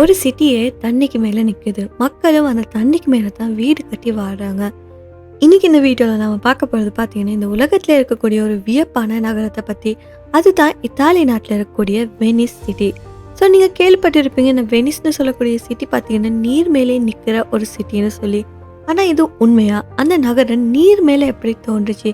ஒரு சிட்டியே தண்ணிக்கு மேலே நிற்குது மக்களும் அந்த தண்ணிக்கு மேலே தான் வீடு கட்டி வாடுறாங்க இன்னைக்கு இந்த வீடியோவில் நம்ம பார்க்க போகிறது பார்த்தீங்கன்னா இந்த உலகத்தில் இருக்கக்கூடிய ஒரு வியப்பான நகரத்தை பற்றி அதுதான் இத்தாலி நாட்டில் இருக்கக்கூடிய வெனிஸ் சிட்டி. ஸோ நீங்கள் கேள்விப்பட்டிருப்பீங்க இந்த வெனிஸ்னு சொல்லக்கூடிய சிட்டி பார்த்தீங்கன்னா நீர் மேலே நிற்கிற ஒரு சிட்டின்னு சொல்லி. ஆனால் இது உண்மையா? அந்த நகரம் நீர் மேலே எப்படி தோன்றுச்சு?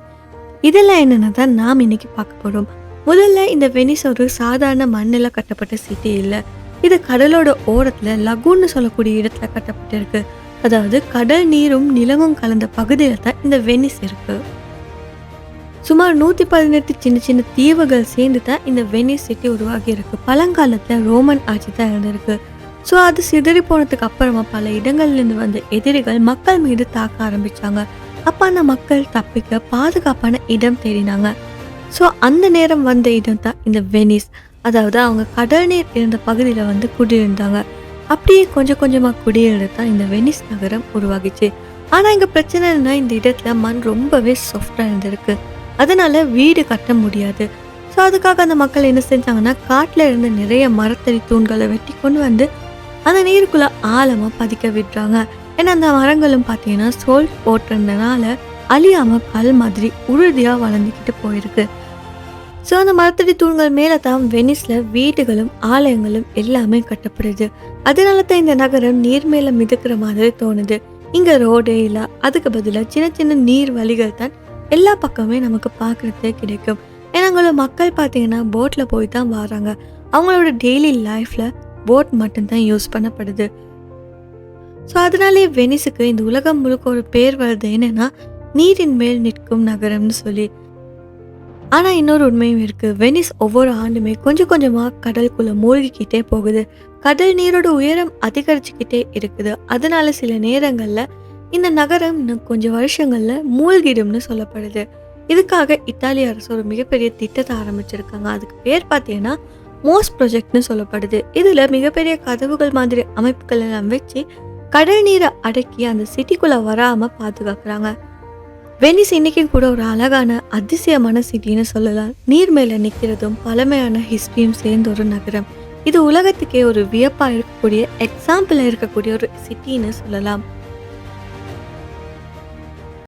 இதெல்லாம் என்னென்னு தான் நாம் இன்றைக்கி பார்க்க போகிறோம் முதல்ல இந்த வெனிஸ் ஒரு சாதாரண மண்ணில் கட்டப்பட்ட சிட்டி இல்லை. இது கடலோட ஓரத்துல லகுன்னு சொல்லக்கூடிய இடத்துல கட்டப்பட்டிருக்கு. அதாவது கடல் நீரும் நிலமும் கலந்த பகுதியில் தான் இந்த வெனிஸ் இருக்கு. சுமார் நூத்தி பதினெட்டு சின்ன சின்ன தீவுகள் சேர்ந்து தான் இந்த வெனிஸ் சிட்டி உருவாகி இருக்கு. பழங்காலத்துல ரோமன் ஆட்சி தான் இருந்திருக்கு. ஸோ அது சிதறி போனதுக்கு அப்புறமா பல இடங்கள்லேருந்து வந்த எதிரிகள் மக்கள் மீது தாக்க ஆரம்பிச்சாங்க. அப்போ அந்த மக்கள் தப்பிக்க பாதுகாப்பான இடம் தேடினாங்க. ஸோ அந்த நேரம் வந்த இடம் தான் இந்த வெனிஸ். அதாவது அவங்க கடல் நீர் இருந்த பகுதியில் வந்து குடியிருந்தாங்க. அப்படியே கொஞ்சம் கொஞ்சமாக குடியிருந்து தான் இந்த வெனிஸ் நகரம் உருவாகிச்சு. ஆனால் இங்கே பிரச்சனை என்ன இந்த இடத்துல மண் ரொம்பவே சாஃப்டாக இருந்திருக்கு. அதனால வீடு கட்ட முடியாது. ஸோ அதுக்காக அந்த மக்கள் என்ன செஞ்சாங்கன்னா காட்டில் இருந்த நிறைய மரத்தடி தூண்களை வெட்டி கொண்டு வந்து அந்த நீருக்குள்ளே ஆழமாக பதிக்க விடுறாங்க. ஏன்னா அந்த மரங்களும் பார்த்தீங்கன்னா சோல் போட்டிருந்தனால அழியாமல் கல் மாதிரி உறுதியாக வளர்ந்துக்கிட்டு போயிருக்கு. ஸோ அந்த மரத்தடி தூண்கள் மேலே தான் வெனிஸில் வீடுகளும் ஆலயங்களும் எல்லாமே கட்டப்படுது. அதனால தான் இந்த நகரம் நீர் மேலே மிதக்கிற மாதிரி தோணுது. இங்கே ரோடே இல்லை. அதுக்கு பதிலாக சின்ன சின்ன நீர் வழிகள் தான் எல்லா பக்கமே நமக்கு பார்க்குறதே கிடைக்கும். ஏன்னா அங்கே மக்கள் பார்த்தீங்கன்னா போட்டில் போய் தான் வராங்க. அவங்களோட டெய்லி லைஃப்பில் போட் மட்டும்தான் யூஸ் பண்ணப்படுது. ஸோ அதனாலே வெனிஸுக்கு இந்த உலகம் முழுக்க ஒரு பேர் வருது. என்னென்னா நீரின் மேல் நிற்கும் நகரம்னு சொல்லி. ஆனால் இன்னொரு உண்மையும் இருக்குது வெனிஸ் ஒவ்வொரு ஆண்டுமே கொஞ்சம் கொஞ்சமாக கடலுக்குள்ளே மூழ்கிக்கிட்டே போகுது. கடல் நீரோட உயரம் அதிகரிச்சுக்கிட்டே இருக்குது. அதனால சில நேரங்களில் இந்த நகரம் இன்னும் கொஞ்சம் வருஷங்களில் மூழ்கிடும்னு சொல்லப்படுது. இதுக்காக இத்தாலி அரசு ஒரு மிகப்பெரிய திட்டத்தை ஆரம்பிச்சிருக்காங்க. அதுக்கு பேர் பார்த்தீங்கன்னா மோஸ் ப்ரொஜெக்ட்னு சொல்லப்படுது. இதில் மிகப்பெரிய கதவுகள் மாதிரி அமைப்புகள் எல்லாம் வச்சு கடல் நீரை அடக்கி அந்த சிட்டிக்குள்ளே வராமல் பாதுகாக்கிறாங்க. வெனிஸ் இன்னைக்கு கூட ஒரு அழகான அதிசயமான சிட்டின்னு சொல்லலாம். நீர் மேல நிற்கிறதும் பழமையான ஹிஸ்டரியும் சேர்ந்த ஒரு நகரம். இது உலகத்துக்கே ஒரு வியப்பா இருக்கக்கூடிய எக்ஸாம்பிளா இருக்கக்கூடிய ஒரு சிட்டின்னு சொல்லலாம்.